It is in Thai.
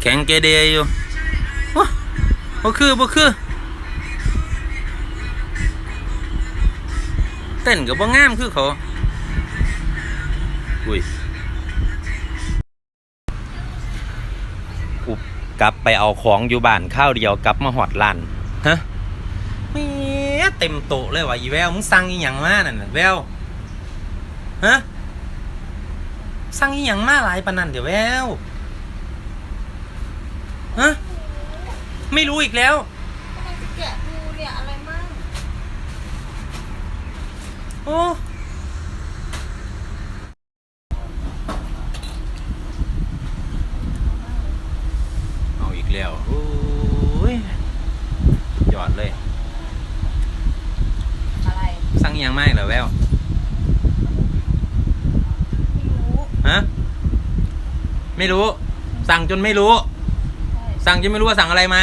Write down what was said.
แข็งเกเดอยู่บ่คือบ่คือ เต้นกับบ่งามคือเขา อุ้ยอุบกลับไปเอาของอยู่บ้านข้าวเดียวกลับมาหอดร้านฮะแม่เต็มโต๊ะเลยว่ะอีแววมึงสั่งอีหยังมานั่นน่ะแววฮะสั่งอีหยังมาหลายปานนั้นเดี๋ยวแวว ฮะ ไม่รู้อีกแล้วกำลังจะแกะดูเนี่ยอะไรมั่งโอ้เอาอีกแล้วโอ้ยหยอดเลย อะไรสั่งอิหยังไม่เหรอแววไม่รู้ฮะ ไม่รู้ สั่งจนไม่รู้ใช่ สั่งจนไม่รู้ว่าสั่งอะไรมา